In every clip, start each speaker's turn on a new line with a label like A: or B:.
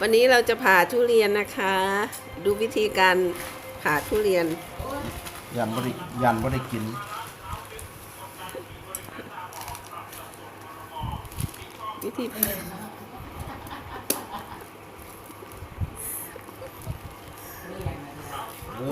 A: วันนี้เราจะผ่าทุเรียนนะคะ ดูวิธีการผ่าทุเรียน
B: ยันบ่ได้ยันบ่ได้กิน
A: วิธี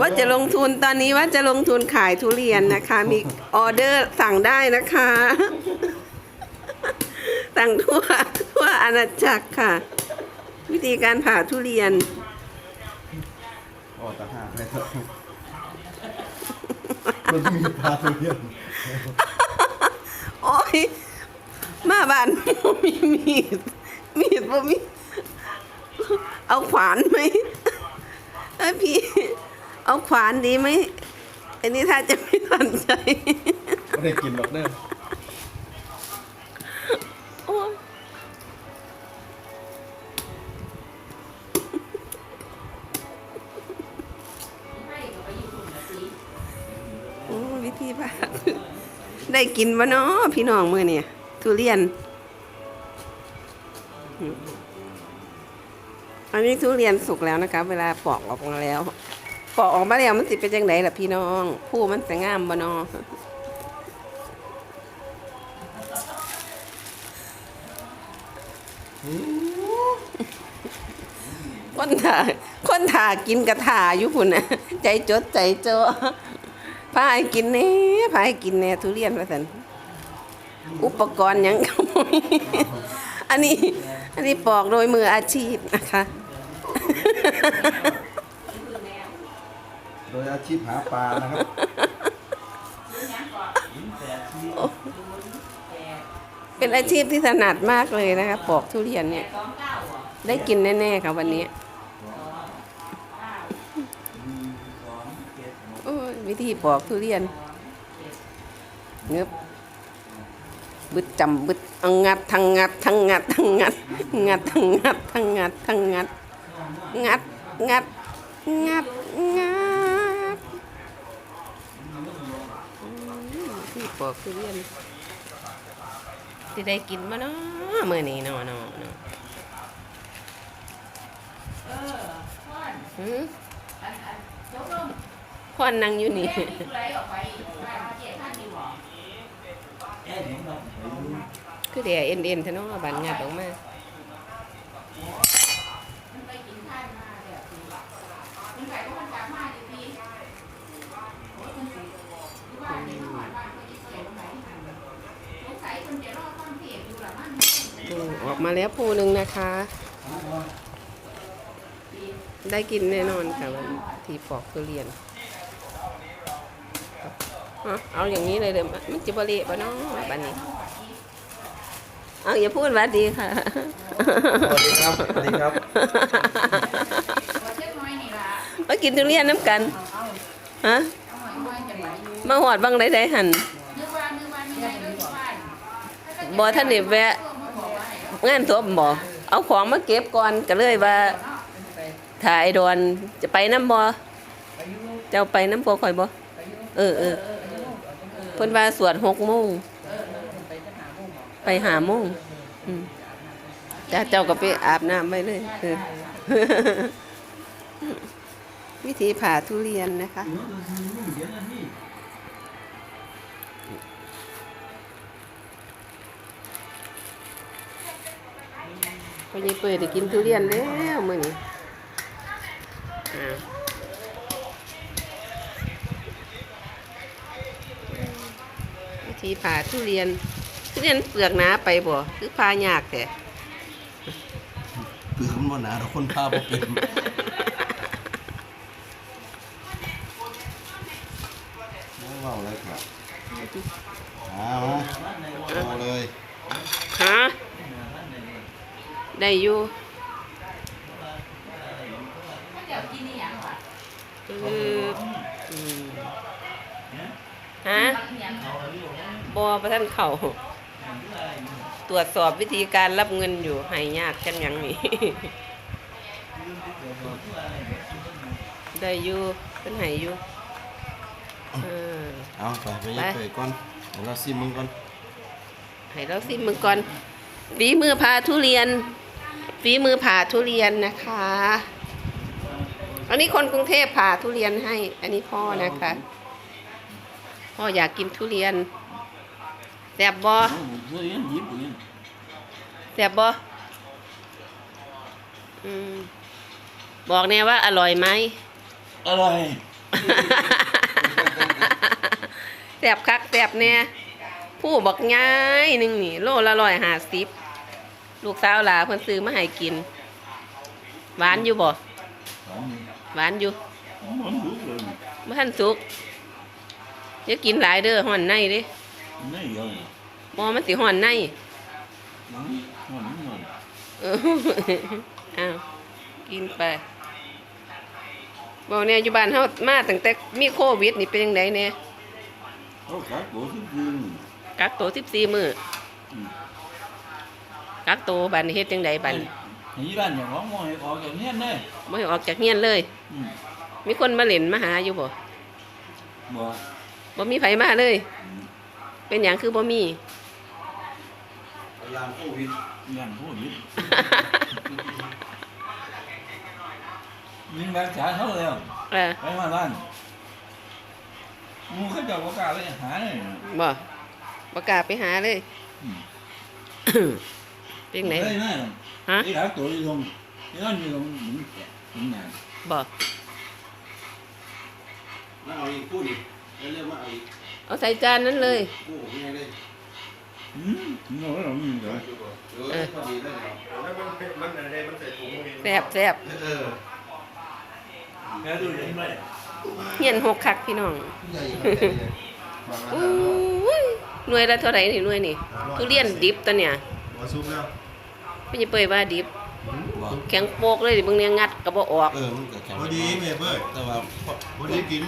A: ว่าจะลงทุนตอนนี้ว่าจะลงทุนขายทุเรียนนะคะ มีออเดอร์สั่งได้นะคะ สั่งทั่วทั่วอาณาจักรค่ะ วิธีการผ่าทุเรียน
B: โอ้ตาหากเลยเถอะมันมีปลาตัวเดียว
A: โอ้ยมาบ้านบ่มีมีดมีดบ่มีเอาขวานไหมเอ้ยพี่เอาขวานดีไหมอันนี้ถ้าจะไม่สนใจ
B: ไม่ได้กินหรอกเด้อ
A: ได้กินวะเนาะพี่น้องมือเนี่ยทุเรียน อันนี้ทุเรียนสุกแล้วนะคะ เวลาปอกออกมาแล้ว ปอกออกมาแล้วมันสิเป็นยังไงล่ะพี่น้อง ผู้มันจะงามบ่เนาะคนถ่าคนถ่ากินกระถ่าอยู่พุ่นนะใจจดใจโจ พาให้กินแหน่พาให้กินแหน่ทุเรียนว่าสันอุปกรณ์หยังก็บ่มีอันนี้ อันนี้ปอกโดยมืออาชีพนะคะ
B: โดยอาชีพหาปลานะครับ
A: เป็นอาชีพที่ถนัดมากเลยนะคะปอกทุเรียนเนี่ย ได้กินแน่ ๆค่ะวันนี้ วิธีปอกทุเรียนเงืบบึดจำบึดเอางัดทั้งงัดทั้งงัดทั้งงัดงัดทั้งงัดทั้งงัดทั้งงัดงัดงัดงัดงัดที่ปอกทุเรียนที่ได้กินมาเนาะเมื่อนี้เนาะเนาะเนาะหืม พ่อนนั่งอยู่นี่คือเดี๋ยวเอ็นเอ็นๆเถอะเนาะบานงัดออกมาอืมออกมาแล้วภูหนึ่งนะคะ ได้กินแน่นอนค่ะวันที่ปอกทุเรียน เอาเอาอย่างนี้เลยเลยมันจะบริบะเนาะบันนี้ เอาอย่าพูดหว่าดีค่ะ
B: สวัสดีครับ สวัสดีครับ
A: มากินทุเรียนน้ำกัน ฮะ มาหอดบังได้ได้หันบอท่านเด็แวะงานศพบ่เอาของมาเก็บก่อนก็เลยว่าถ่ายดอนจะไปน้ำบ่เจ้าไปน้ำบ่ข่อยบ่เออเออ เพิ่นว่าสวดหกโมงไปหาโมงจ้าเจ้าก็ไปอาบน้ำไปเลยวิธีผ่าทุเรียนนะคะพอยี่เปิดได้กินทุเรียนแล้วมื้อนี้ อ่าวิธีผ่าทุเรียน ทุเรียนเปลือกหนาไปบ่คือผ่ายากแต่
B: คือคนบ่หนาเราคนพาบ่เป็นไม่เว้าเลยครับเอามาเอาเลย
A: ฮะได้อยู่คืออืมฮะบอ ประท่านเขาตรวจสอบวิธีการรับเงินอยู่ให้ยากจังหยังนี่ได้อยู่เป็นให้อยู่เออ
B: เอาไปไปยัดไปก่อนเดี๋ยวเราซิมมึงก่อน
A: ให้เราสิมึงก่อนฝีมือพาทุเรียนฝีมือผ่าทุเรียนนะคะ อันนี้คนกรุงเทพผ่าทุเรียนให้ อันนี้พ่อนะคะ พ่ออยากกินทุเรียน แซ่บบ่
B: Tôi yên dịp của yên
A: แซ่บบ่อืมบอกแน่ว่าอร่อยไหม
B: Ở đây
A: แซ่บคักแซ่บแน่ผู้บอกง่ายหนึ่งนี่โลละร้อยห้าสิบลูกสาวหลาเพิ่นซื้อมาให้กิน หวานอยู่บ่
B: Không
A: หวานอยู่
B: Không muốn bước rồi
A: บ่ทันสุกอย่ากินหลายเด้อห่อนในเด้
B: Này rồi
A: บ่มันสิห่อนใน
B: Đúng Ngon ngon
A: เอออ้าวกินไปบอกเนี่ยอยู่บ้านเฮามาตั้งแต่มีโควิดนี่เป็นจังไดแน่
B: Có cả bộ thức dương
A: กักตัว14มื้อ
B: อืม
A: กักตัวบัดนี้เฮ็ดจังไดบัดนี้
B: Nghĩ bạn nhỏ ngó ngồi có kiểu nhiên đây
A: บ่ให้ออกจากเฮียนเลย
B: Ừ
A: มีคนมาเล่นมาหาอยู่บ่
B: Bỏ
A: บ่มีไผมาเลย เป็นหยังคือบ่มี
B: Làm cô vịt Làm cô vịt Nhưng bạn trả hết rồi không?
A: เออ
B: Cái mà bạn Mua cái chầu có cả đấy hả này
A: บ่บ่กล้าไปหาเลย
B: อืม
A: เป็นจังได
B: Đây này
A: ฮะ
B: Cái đã tuổi đi không Cái đó như không Đúng Đúng nhà
A: บ่
C: มาเอาอีกคู่ดิเรียกมาเอาอีก
A: เอาใส่จานนั้นเลย
C: คู่ของยังไงเลย
B: Ừ Nó nói là mình rồi
C: เออพอดีเลย
D: แล้วมันเป็นมันอะไรมันใส่ถุงมือ
A: แซ่บแซ่บ
C: เออ
B: Cái tôi đến đây
A: เฮียนหกคักพี่น้อง
C: ใหญ่ครับบาง
A: อ
C: อาหารุ้
A: ยหน่วยละเท่าไหร่นี่หน่วยนี่ทุเรียนดิบตัวเนี่ย
C: หัวซุปแล้ว
A: ไม่ใช่เปยว่าดิบ
C: บอก
A: แข็งโปกเลยเบางเนี่ยงัดก็บ่ออก
C: เออมันก็แข็ง
D: พอดีเมย์เบิร์ด
C: แต่ว่า
D: พอดีกิน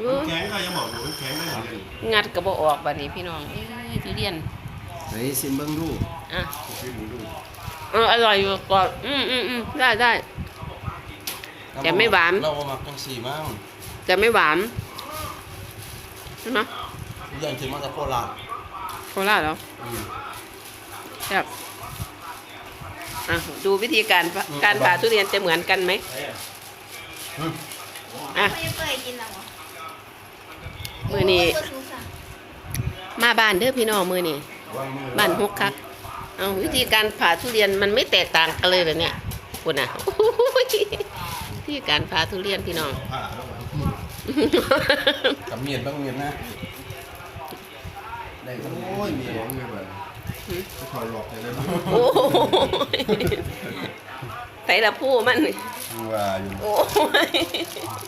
A: เออ
D: แข็งก็ยังบอกอยู่มันแข็งได้หมดเลย
A: งัดก็บ่ออกบัดนี้พี่น้องเอ้ยทุเรียน
C: เฮ้ยซิมเบิ้งดู
A: อะ
C: ซิมดู
A: เอออร่อยอยู่ก่อนอืมอืมอืมได้ได้ แต่ไม่หวาน
C: เราเอามาจังสี่มั้ง
A: แต่ไม่หวานใช่ไหม
C: เรื่องที่มาจากโคราช
A: โคราชเหรอ
C: อืม
A: ครับอะดูวิธีการการผ่าทุเรียนจะเหมือนกันไหมอะ
E: ไม่ได้เปิดกินหรอวะ
A: มือนี้
E: โยสุสะ
A: มาบ้านเด้อพี่น้องมือนี้
C: วางมือ
A: บ้านฮกคักเอาวิธีการผ่าทุเรียนมันไม่แตกต่างกันเลยเหรอเนี่ยคุณน่ะโอ้โหวิธีการผ่าทุเรียนพี่น้อง
D: ผ่าแล้วมัน
C: กับเมียนบ้างเมียนนะได้ก็
D: โอ้ยมีของเลยแบบจะถอยหลอกเลย
A: โอ้ยใส่ละผู้มันนี่
D: ว่าอยู่
A: โอ้ย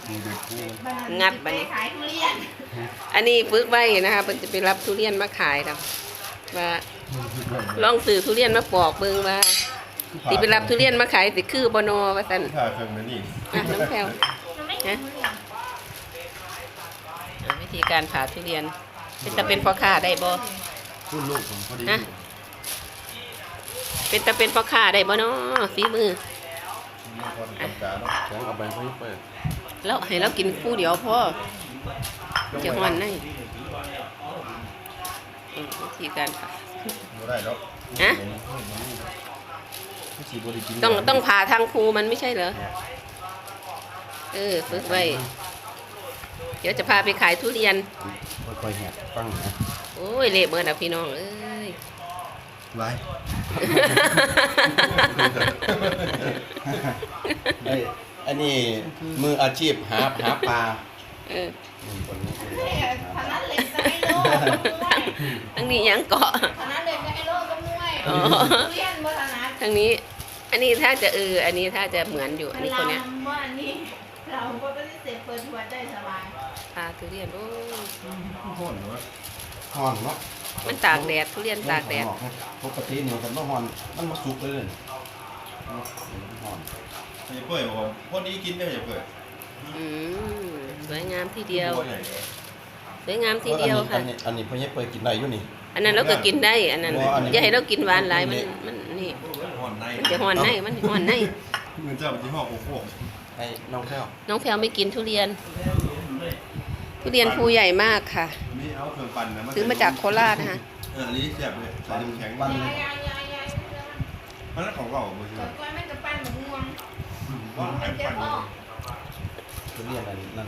D: มีเด็กกู
A: งัดไปนี่
E: ขายทุเรียน
A: อันนี้ฝึกไว้นะคะเพิ่นจะไปรับทุเรียนมาขายครับว่าลองซื้อทุเรียนมาปอกเบิ่งว่าสิไปรับทุเรียนมาขายสิคือบ่นอว่าซั่น
D: ผ่าเครื่องนั่นนี่
A: อะน้องแพรว
E: มันไม่กินทุเรียน
A: อะวิธีการผ่าทุเรียนเป็นจะเป็นพ่อค้าได้บ่
C: รุ่นลูกผมพอดี
A: ฮะเป็นจะเป็นพ่อค้าได้บ่เนาะฝีมือ
D: มีคนธรรมดาเนาะ
C: แข็งเอาไปให้เปิด
A: แล้วให้เรากินคู่เดียวพอ จะฮ้อนในอืมวิธีการผ่า
D: ไม่ได้แล้ว
A: ฮะ
C: ไม่สีบริกิน
A: ต้องต้องผ่าทางครูมันไม่ใช่เหรอ เออฝึกไว้ เดี๋ยวจะพาไปขายทุเรียน
C: ค่อยๆแหกฟังนะ
A: โอ้ยเละเบิดอะพี่น้อง เอ้ย
D: ไว้
C: ไอ้อันนี้มืออาชีพหาหาปลา
A: เออ
C: คนนี้
E: พนันเล่นกับไอ้โลกกับมวย
A: ทั้งนี้ยังเกาะ
E: พนันเล่นกับไอ้โลกกับมวย
A: อ๋อ
E: ทุเรียนโบราณ
A: ทั้งนี้ อันนี้ถ้าจะเออ อันนี้ถ้าจะเหมือนอยู่ อันนี้คนเนี้ย
E: ว่าอันนี้เราก็ไม่ได้เสพเปิดหัวได้สบาย
A: พาทุเรียนโอ้ย
D: ห่อนวะ
C: หอนเนาะ
A: มันตากแดดทุเรียนตากแดด
C: ปกติเนี่ยกันว่าหอน มันมาสุกเลยหอน
D: ไม่เปิดบอกพอดีกินได้ไม่เปิด
A: อืมสวยงามทีเดียว
D: ตัวใหญ่เลย
A: สวยงามทีเดียวค่ะ
C: อันนี้อันนี้พ่อเนี่ยเปิดกินได้อยู่นี่
A: อันนั้นเราก็กินได้ อันนั้น
C: อ๋ออันนี้
A: อย่าให้เรากินหวานหลายมันมันนี่
D: ห่อนใน
A: มันจะห่อนในมันห่อนใน
D: เงินเจ้าที่ห่อโอ้โห
C: ให้น้องแก้ว
A: น้องแพลวไม่กินทุเรียน ทุเรียนภูใหญ่มากค่ะ
D: นี่เอาเครื่องปั่นนะ
A: ซื้อมาจากโคราชนะคะ
D: เอออันนี้แซ่บเลยใส่น้ำแข็ง
C: วัน
E: ยายยายยายยาย
A: ม
D: มันแล้วของเราบ่ใช่
E: ก่อนก้อนแม่จะปั้นหมูม่วง
D: ว่า
E: มั
D: ให้
E: นจะ
D: ปั่น
E: พ่อ
C: ทุเรียนอะไรนั่น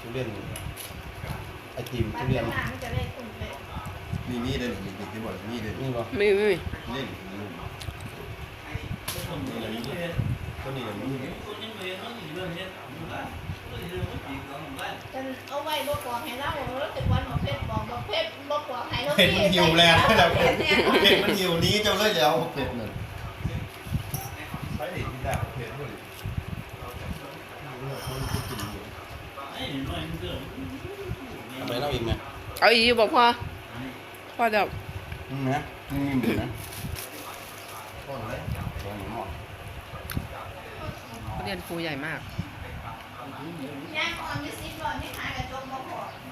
C: ทุเรียนไอติม
E: ปั้
C: ทุ
E: น
C: เรียน
E: หน้ามันจะได้ตุ่มเลย
D: นี่นี่เด้อนี่นี่ที่บอกนี่เด้อ
C: นี่บ่
A: ไม่ไม่
D: นี่นี่นี่นี่ตัวนี้นี่
E: จะเอาไว้บกวางให้เราแล้วแต่วันบอกเพชรบอกบอกเพชรบอกกวางให้เรา
D: เผ็ดมันหิวแล้วแล้วเผ็ดเผ็ดมันหิวนี้เจ้าเลยแล้วเผ็ดนั่นไปดิกินได้เผ็ดด้วย
C: ทำ ไมเราอีกไหม
A: เอาอีกบอกพ่อพ่อเดา
C: นี่ไหมนี่มีหมูนะ
D: ก่อนเลย
C: ลองหม้อ
A: เรียนครูใหญ่มาก
E: ย่างอ่อนมีซิปหลอดนี่หาย